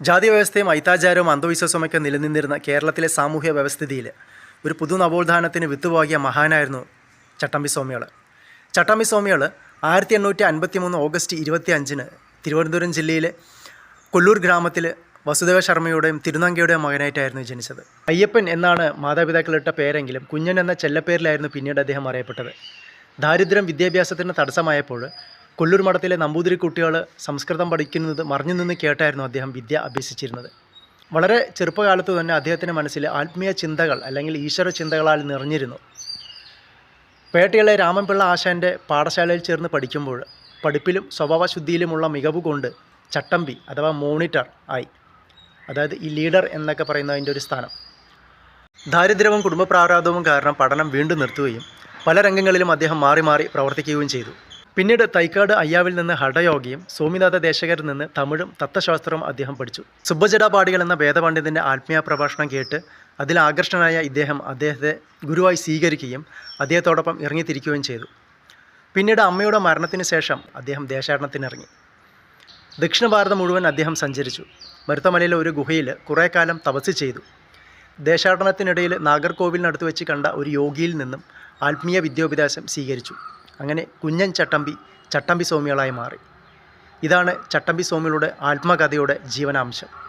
ജാതി വ്യവസ്ഥയും ഐത്താചാരവും അന്ധവിശ്വാസമൊക്കെ നിലനിന്നിരുന്ന കേരളത്തിലെ സാമൂഹ്യ വ്യവസ്ഥിതിയിൽ ഒരു പുതു നവോത്ഥാനത്തിന് വിത്തുപാകിയ മഹാനായിരുന്നു ചട്ടമ്പി സ്വാമികൾ ചട്ടമ്പി സ്വാമികൾ ആയിരത്തി എണ്ണൂറ്റി അൻപത്തി മൂന്ന് ഓഗസ്റ്റ് ഇരുപത്തി അഞ്ചിന് തിരുവനന്തപുരം ജില്ലയിലെ കൊല്ലൂർ ഗ്രാമത്തിൽ വസുദേവ ശർമ്മയുടെയും തിരുനങ്കയുടെയും മകനായിട്ടായിരുന്നു ജനിച്ചത്. അയ്യപ്പൻ എന്നാണ് മാതാപിതാക്കളിട്ട പേരെങ്കിലും കുഞ്ഞൻ എന്ന ചെല്ലപ്പേരിലായിരുന്നു പിന്നീട് അദ്ദേഹം അറിയപ്പെട്ടത്. ദാരിദ്ര്യം വിദ്യാഭ്യാസത്തിന് തടസ്സമായപ്പോൾ കൊല്ലൂർ മഠത്തിലെ നമ്പൂതിരി കുട്ടികൾ സംസ്കൃതം പഠിക്കുന്നത് മറിഞ്ഞു നിന്ന് കേട്ടായിരുന്നു അദ്ദേഹം വിദ്യ അഭ്യസിച്ചിരുന്നത്. വളരെ ചെറുപ്പകാലത്ത് തന്നെ അദ്ദേഹത്തിന്റെ മനസ്സിൽ ആത്മീയ ചിന്തകൾ അല്ലെങ്കിൽ ഈശ്വര ചിന്തകളാൽ നിറഞ്ഞിരുന്നു. പേട്ടയിലെ രാമൻപിള്ള ആശാന്റെ പാഠശാലയിൽ ചേർന്ന് പഠിക്കുമ്പോൾ പഠിപ്പിലും സ്വഭാവശുദ്ധിയിലുമുള്ള മികവ് കൊണ്ട് ചട്ടമ്പി അഥവാ മോണിറ്റർ ആയി. അതായത് ഈ ലീഡർ എന്നൊക്കെ പറയുന്നതിന്റെ ഒരു സ്ഥാനം. ദാരിദ്ര്യവും കുടുംബപ്രാരാധവും കാരണം പഠനം വീണ്ടും നിർത്തുകയും പല രംഗങ്ങളിലും അദ്ദേഹം മാറി മാറി പ്രവർത്തിക്കുകയും ചെയ്തു. പിന്നീട് തൈക്കാട് അയ്യാവിൽ നിന്ന് ഹഠയോഗിയും സോമിനാഥ ദേശകരിൽ നിന്ന് തമിഴും തത്വശാസ്ത്രവും അദ്ദേഹം പഠിച്ചു. സുബ്ബജടാപാടികൾ എന്ന വേദപണ്ഡിതന്റെ ആത്മീയ പ്രഭാഷണം കേട്ട് അതിൽ ആകർഷണനായ ഇദ്ദേഹം അദ്ദേഹത്തെ ഗുരുവായി സ്വീകരിക്കുകയും അദ്ദേഹത്തോടൊപ്പം ഇറങ്ങിത്തിരിക്കുകയും ചെയ്തു. പിന്നീട് അമ്മയുടെ മരണത്തിന് ശേഷം അദ്ദേഹം ദേശാടനത്തിനിറങ്ങി. ദക്ഷിണ ഭാരതം മുഴുവൻ അദ്ദേഹം സഞ്ചരിച്ചു. മരുത്തമലയിലെ ഒരു ഗുഹയിൽ കുറേ കാലം തപസ് ചെയ്തു. ദേശാടനത്തിനിടയിൽ നാഗർകോവിലിനടുത്ത് വെച്ച് കണ്ട ഒരു യോഗിയിൽ നിന്നും ആത്മീയ വിദ്യാഭ്യാസം സ്വീകരിച്ചു. അങ്ങനെ കുഞ്ഞൻ ചട്ടമ്പി ചട്ടമ്പി സ്വാമികളായി മാറി. ഇതാണ് ചട്ടമ്പി സ്വാമികളുടെ ആത്മകഥയുടെ ജീവനാംശം.